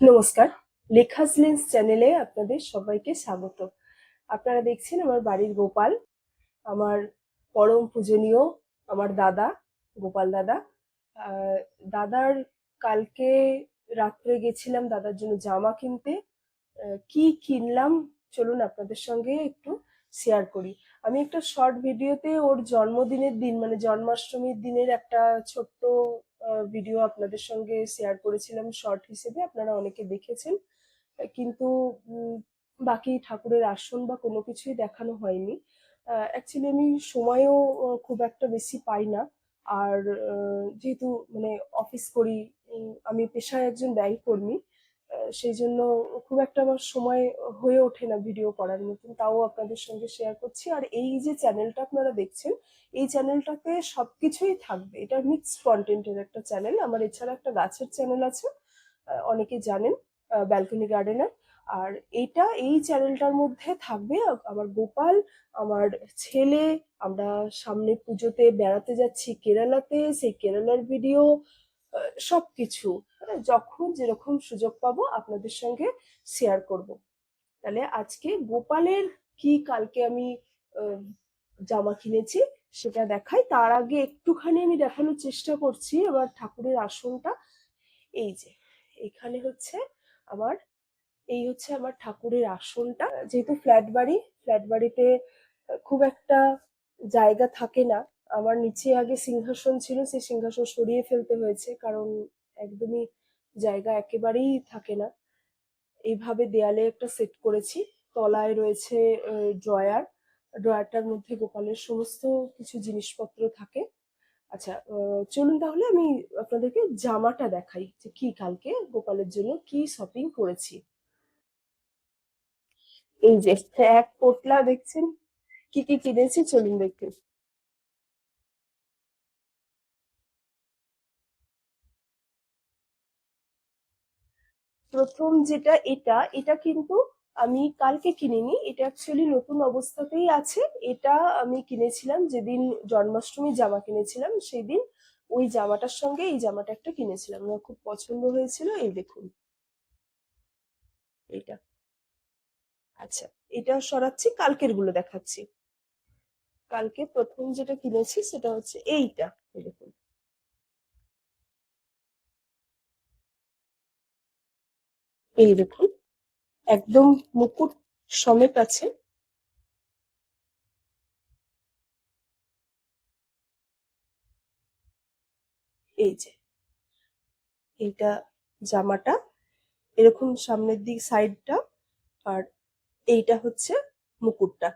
নমস্কার। লেখাস লেন্স চ্যানেলে আপনাদের সবাইকে স্বাগত। আপনারা দেখছেন আমার বাড়ির গোপাল, আমার পরম পূজনীয়, আমার দাদা, গোপাল দাদা। দাদার কালকে রাত্রে গেছিলাম, দাদার জন্য জামা কিনতে। কি কিনলাম, চলুন আপনাদের সঙ্গে একটু শেয়ার করি। আমি একটা শর্ট ভিডিওতে ওর জন্মদিনের দিন মানে জন্মাষ্টমীর দিনের একটা ছোট্ট ভিডিও আপনাদের সঙ্গে শেয়ার করেছিলাম শর্ট হিসেবে, আপনারা অনেকে দেখেছেন। কিন্তু বাকি ঠাকুরের আসন বা কোনো কিছুই দেখানো হয়নি। অ্যাকচুয়ালি আমি সময়ও খুব একটা বেশি পাই না। আর যেহেতু মানে অফিস করি আমি পেশায় একজন ব্যয় কর্মী সেই জন্য খুব একটা আমার সময় হয়ে ওঠে না ভিডিও করার মতন, তাও আপনাদের সঙ্গে শেয়ার করছি। আর এই যে চ্যানেলটা আপনারা দেখছেন, এই চ্যানেলটাতে সবকিছুই থাকবে। এটা মিক্সড কন্টেন্টের একটা চ্যানেল আমার এছাড়া একটা গাছের চ্যানেল আছে অনেকে জানেন ব্যালকনি গার্ডেনার আর এটা এই চ্যানেলটার মধ্যে থাকবে, আমার গোপাল, আমার ছেলে, আমরা সামনে পুজোতে বেড়াতে যাচ্ছি কেরালাতে, সেই কেরালার ভিডিও সবকিছু হ্যাঁ, যখন যেরকম সুযোগ পাবো আপনাদের সঙ্গে শেয়ার করব। তাহলে আজকে গোপালের কি কালকে আমি জামা কিনেছি সেটা দেখাই। তার আগে একটুখানি আমি দেখানোর চেষ্টা করছি আমার ঠাকুরের আসনটা। এই যে এখানে হচ্ছে আমার এই হচ্ছে আমার ঠাকুরের আসনটা। যেহেতু ফ্ল্যাট বাড়ি ফ্ল্যাট বাড়িতে খুব একটা জায়গা থাকে না আমার নিচে আগে সিংহাসন ছিল, সেই সিংহাসন সরিয়ে ফেলতে হয়েছে, কারণ একদমই জায়গা একেবারেই থাকে না। এইভাবে দেয়ালে একটা সেট করেছি, তলায় রয়েছে ড্রয়ার। ড্রয়ারটার মধ্যে গোপালের সমস্ত কিছু জিনিসপত্র থাকে। আচ্ছা চলুন তাহলে আমি আপনাদেরকে জামাটা দেখাই, যে কি কালকে গোপালের জন্য কি শপিং করেছি। এই যে, এক পোটলা, দেখছেন? কি কি কিনেছি, চলুন দেখতে। প্রথম যেটা এটা এটা কিন্তু আমি কালকে কিনিনি। এটা অ্যাকচুয়ালি নতুন অবস্থাতেই আছে। এটা আমি কিনেছিলাম যেদিন জন্মাষ্টমী জামা কিনেছিলাম সেই দিন ওই জামাটার সঙ্গে এই জামাটা একটা কিনেছিলাম। আমার খুব পছন্দ হয়েছিল। এই দেখুন। এটা আচ্ছা এটা সরাচ্ছি কালকেরগুলো দেখাচ্ছি। কালকে প্রথম যেটা কিনেছি সেটা হচ্ছে এইটা। এই দেখুন। এই দেখুন একদম মুকুট সমেত আছে। এই যে, এইটা জামাটা। এরকম সামনের দিক সাইডটা আর এইটা হচ্ছে মুকুটটা।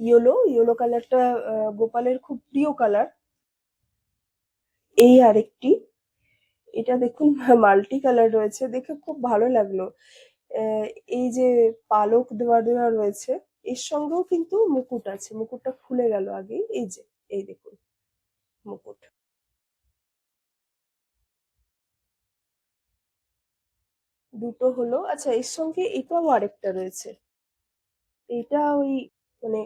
ইয়েলো ইয়েলো কালারটা গোপালের খুব প্রিয় কালার। এই আরেকটি এটা দেখুন, মাল্টি কালার রয়েছে, দেখে খুব ভালো লাগল। এই যে পালক দেওয়া দেওয়া রয়েছে, এর সঙ্গেও কিন্তু মুকুট আছে, মুকুটটা খুলে গেল আগে এই যে, এই দেখুন, মুকুট। দুটো হলো আচ্ছা এর সঙ্গে এটাও আরেকটা রয়েছে। এটা ওই মানে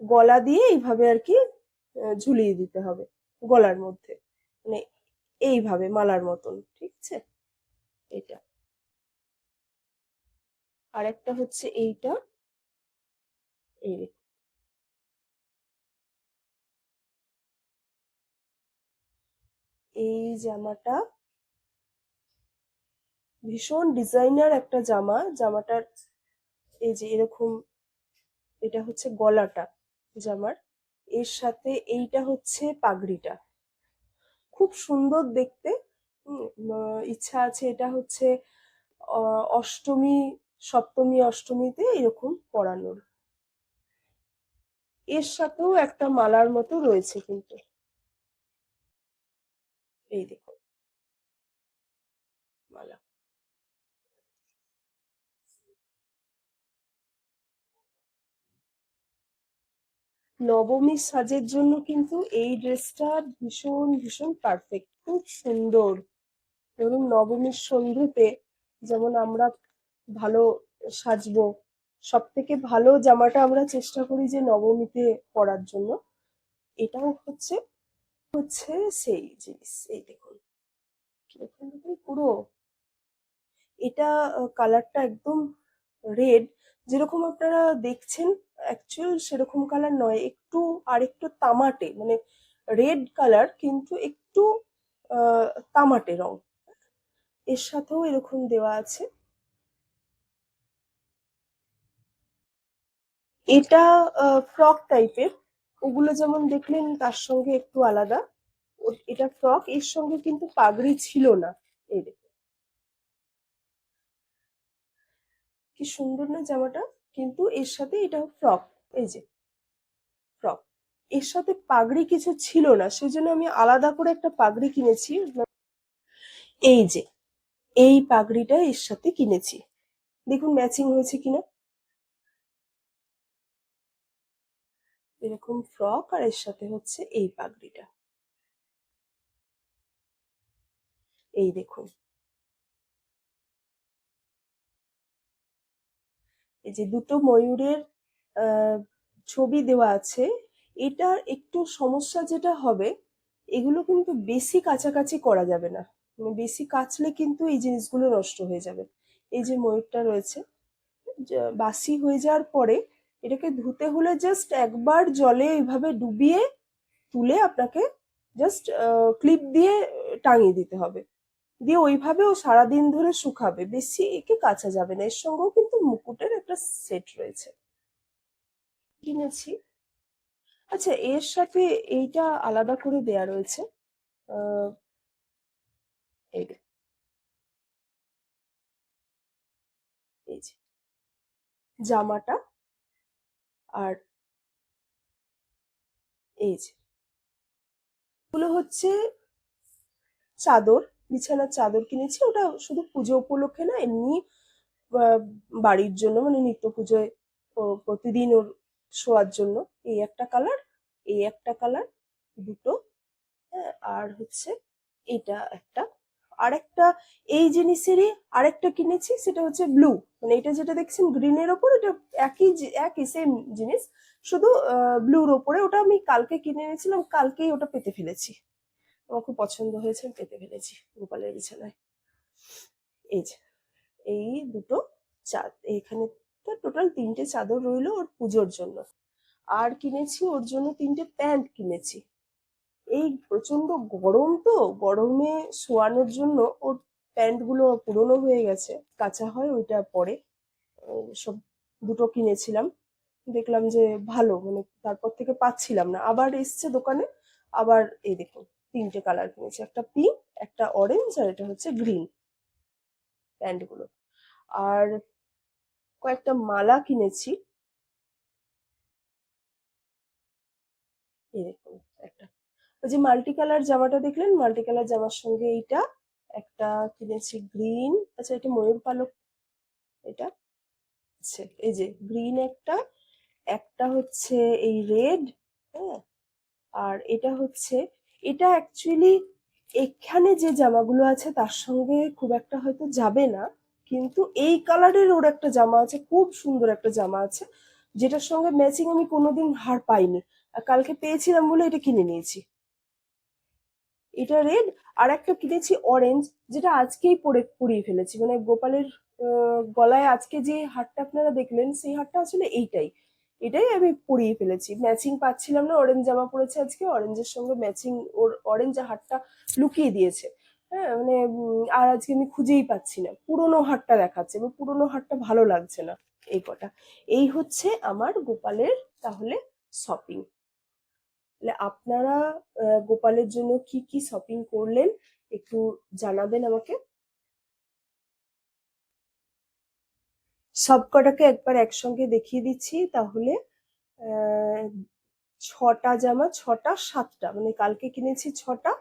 গলা দিয়ে এইভাবে আর কি ঝুলিয়ে দিতে হবে, গলার মধ্যে। মানে এইভাবে মালার মতন, ঠিক আছে? এটা আর একটা হচ্ছে এইটা। এই। এই জামাটা ভীষণ ডিজাইনার একটা জামা। জামাটার এই যে এরকম, এটা হচ্ছে গলাটা জামার। এর সাথে এইটা হচ্ছে পাগড়িটা। খুব সুন্দর দেখতে। ইচ্ছা আছে এটা হচ্ছে অষ্টমী, সপ্তমী, অষ্টমীতে এরকম পরানোর এর সাথেও একটা মালার মতো রয়েছে কিন্তু। এই দেখুন। নবমীর সাজের জন্য কিন্তু এই ড্রেসটা ভীষণ ভীষণ পারফেক্ট খুব সুন্দর। ধরুন নবমীর সন্ধ্যেতে যেমন আমরা ভালো সাজবো সব থেকে ভালো জামাটা আমরা চেষ্টা করি যে নবমীতে পরার জন্য। এটাও হচ্ছে হচ্ছে সেই জিনিস, এই দেখুন। কীরকম দেখুন পুরো। এটা কালারটা একদম রেড যেরকম আপনারা দেখছেন অ্যাকচুয়াল সেরকম কালার নয়, একটু আর একটু তামাটে মানে রেড কালার কিন্তু একটু তামাটে রং। এর সাথেও এরকম দেওয়া আছে। এটা ফ্রক টাইপের ওগুলো যেমন দেখলেন তার সঙ্গে একটু আলাদা। এটা ফ্রক এর সঙ্গে কিন্তু পাগড়ি ছিল না। এই দেখুন। কি সুন্দর না জামাটা? কিন্তু এর সাথে এটা ফ্রক এই যে ফ্রক এর সাথে পাগড়ি কিছু ছিল না, সেজন্য আমি আলাদা করে একটা পাগড়ি কিনেছি। এই যে, এই পাগড়িটা এর সাথে কিনেছি। দেখুন ম্যাচিং হয়েছে কিনা। এরকম ফ্রক আর এর সাথে হচ্ছে এই পাগড়িটা। এই দেখুন। এই যে দুটো ময়ূরের ছবি দেওয়া আছে, এটার একটু সমস্যা যেটা হবে, এগুলো কিন্তু বেশি কাছাকাছি করা যাবে না। মানে বেশি কাচলে কিন্তু এই জিনিসগুলো নষ্ট হয়ে যাবে। এই যে ময়ূরটা রয়েছে বাসি হয়ে যাওয়ার পরে এটাকে ধুতে হলে জাস্ট একবার জলে এইভাবে ডুবিয়ে তুলে আপনাকে জাস্ট ক্লিপ দিয়ে টাঙিয়ে দিতে হবে। দিয়ে ওইভাবে ও সারাদিন ধরে শুকাবে। বেশি একে কাচা যাবে না। এর সঙ্গেও কিন্তু মুকুটের একটা সেট রয়েছে। কিনেছি। আচ্ছা এর সাথে এইটা আলাদা করে দেয়া রয়েছে। এই যে। জামাটা আর এই যে। হচ্ছে চাদর। বিছানার চাদর কিনেছি, ওটা শুধু পুজো উপলক্ষে না, এমনি বাড়ির জন্য মানে নিত্য পুজোয় প্রতিদিন ওর শোয়ার জন্য। এই একটা কালার, এই একটা কালার, দুটো হ্যাঁ আর হচ্ছে এটা একটা। আরেকটা, এই জিনিসেরই আরেকটা কিনেছি, সেটা হচ্ছে ব্লু। মানে এটা যেটা দেখছেন গ্রিনের ওপর, এটা একই একই সেম জিনিস, শুধু ব্লুর ওপরে। ওটা আমি কালকে কিনে এনেছিলাম, কালকেই ওটা পেতে ফেলেছি। আমার খুব পছন্দ হয়েছে, আমি পেতে ফেলেছি গোপালের বিছানায়। এই যে, এই দুটো চাঁদ এইখানে তো টোটাল তিনটে চাদর রইল ওর পুজোর জন্য। আর কিনেছি, ওর জন্য তিনটে প্যান্ট কিনেছি। এই প্রচণ্ড গরম তো, গরমে শোয়ানোর জন্য ওর প্যান্টগুলো পুরনো হয়ে গেছে, কাঁচা হয়, ওইটা পরে সব দুটো কিনেছিলাম। দেখলাম যে ভালো মানে তারপর থেকে পাচ্ছিলাম না। আবার এসছে দোকানে, আবার এই দেখুন তিনটে কালার কিনেছি, একটা পিঙ্ক একটা অরেঞ্জ আর এটা হচ্ছে গ্রিন প্যান্টগুলো। আর কয়েকটা মালা কিনেছি। দেখুন, একটা। ওই যে মাল্টি কালার জামাটা দেখলেন? মাল্টি কালার জামার সঙ্গে এইটা, একটা কিনেছি গ্রিন আচ্ছা এটা ময়ূর পালক, এটা আচ্ছা এই যে গ্রিন একটা একটা হচ্ছে এই রেড হ্যাঁ আর এটা হচ্ছে এটা অ্যাকচুয়ালি এখানে যে জামাগুলো আছে তার সঙ্গে খুব একটা হয়তো যাবে না, কিন্তু এই কালারের ওর একটা জামা আছে, খুব সুন্দর একটা জামা আছে, যেটার সঙ্গে ম্যাচিং আমি কোনোদিন হার পাইনি। কালকে পেয়েছিলাম বলে এটা কিনে নিয়েছি। এটা রেড আর একটা কিনেছি অরেঞ্জ যেটা আজকেই পরে পরিয়ে ফেলেছি। মানে গোপালের গলায় আজকে যে হারটা আপনারা দেখলেন, সেই হারটা আসলে এইটাই। এটাই আমি পরিয়ে ফেলেছি। ম্যাচিং পাচ্ছিলাম না অরেঞ্জ জামা পরেছে আজকে অরেঞ্জের সঙ্গে ম্যাচিং ওর অরেঞ্জ হারটা লুকিয়ে দিয়েছে। হ্যাঁ মানে আর আজকে আমি খুঁজেই পাচ্ছি না। পুরোনো হারটা দেখাচ্ছে এবং পুরোনো হারটা ভালো লাগছে না এই কটা। এই হচ্ছে আমার গোপালের তাহলে শপিং আপনারা গোপালের জন্য কি কি শপিং করলেন একটু জানাবেন আমাকে? সব কটাকে একবার একসঙ্গে দেখিয়ে দিচ্ছি তাহলে ছটা জামা ছটা সাতটা মানে কালকে কিনেছি ছটা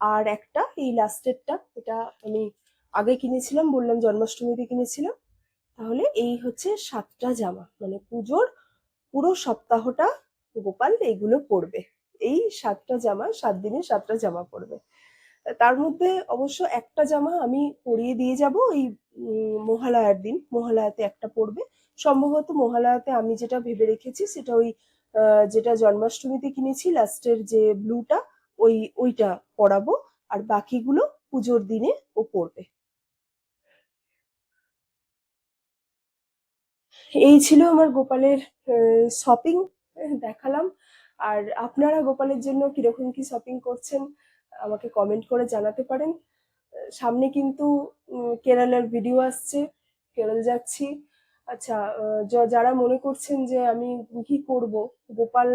আর একটা এই লাস্টেরটা এটা আমি আগে কিনেছিলাম বললাম জন্মাষ্টমীতে কিনেছিলাম তাহলে এই হচ্ছে সাতটা জামা মানে পুজোর পুরো সপ্তাহটা গোপাল এইগুলো পরবে এই সাতটা জামা সাত দিনে সাতটা জামা পরবে। তার মধ্যে অবশ্য একটা জামা আমি পরিয়ে দিয়ে যাব উম, মহালয়ার দিন, মহালয়াতে একটা পড়বে। সম্ভবত মহালয়াতে আমি যেটা ভেবে রেখেছি সেটা ওই যেটা জন্মাষ্টমীতে কিনেছি, লাস্টের যে ব্লুটা, ওই, ওইটা পরাবো আর বাকিগুলো পুজোর দিনে ও পড়বে। এই ছিল আমার গোপালের শপিং দেখালাম। আর আপনারা গোপালের জন্য কীরকম কি শপিং করছেন, আমাকে কমেন্ট করে জানাতে পারেন। সামনে কিন্তু কেরালার ভিডিও আসছে, কেরল যাচ্ছি। আচ্ছা যারা মনে করছেন যে আমি কি করব, গোপাল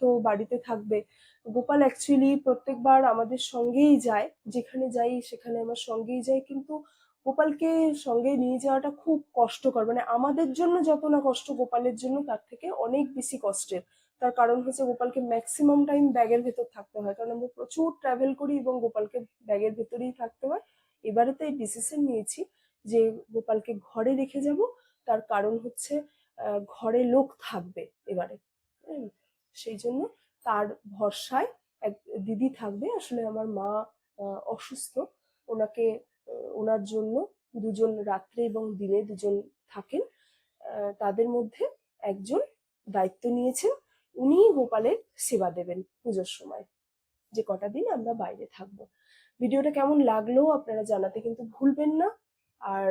তো বাড়িতে থাকবে। গোপাল অ্যাকচুয়ালি প্রত্যেকবার আমাদের সঙ্গেই যায়, যেখানে যাই সেখানে আমার সঙ্গেই যায়, কিন্তু গোপালকে সঙ্গে নিয়ে যাওয়াটা খুব কষ্টকর। মানে আমাদের জন্য যত না কষ্ট, গোপালের জন্য তার থেকে অনেক বেশি কষ্টের। তার কারণ হচ্ছে গোপালকে ম্যাক্সিমাম টাইম ব্যাগের ভেতর থাকতে হয়। কারণ আমরা প্রচুর ট্রাভেল করি এবং গোপালকে ব্যাগের ভেতরেই থাকতে হয়। এবারে তো এই ডিসিশন নিয়েছি যে গোপালকে ঘরে রেখে যাব। তার কারণ হচ্ছে ঘরে লোক থাকবে এবারে। সেই জন্য তার ভরসায় এক দিদি থাকবে। আসলে আমার মা অসুস্থ। ওনাকে ওনার জন্য দুজন রাত্রে এবং দিনে দুজন থাকেন। তাদের মধ্যে একজন দায়িত্ব নিয়েছেন। উনি গোপালের সেবা দেবেন পুজোর সময়। যে কটা দিন আমরা বাইরে থাকব। ভিডিওটা কেমন লাগল আপনারা জানাতে কিন্তু ভুলবেন না। আর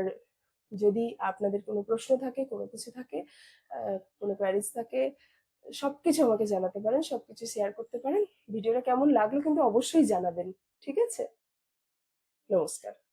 যদি আপনাদের কোনো প্রশ্ন থাকে, কোনো কিছু থাকে কোনো প্যারিস থাকে সব কিছু আমাকে জানাতে পারেন সব কিছু শেয়ার করতে পারেন। ভিডিওটা কেমন লাগল কিন্তু অবশ্যই জানাবেন, ঠিক আছে? নমস্কার।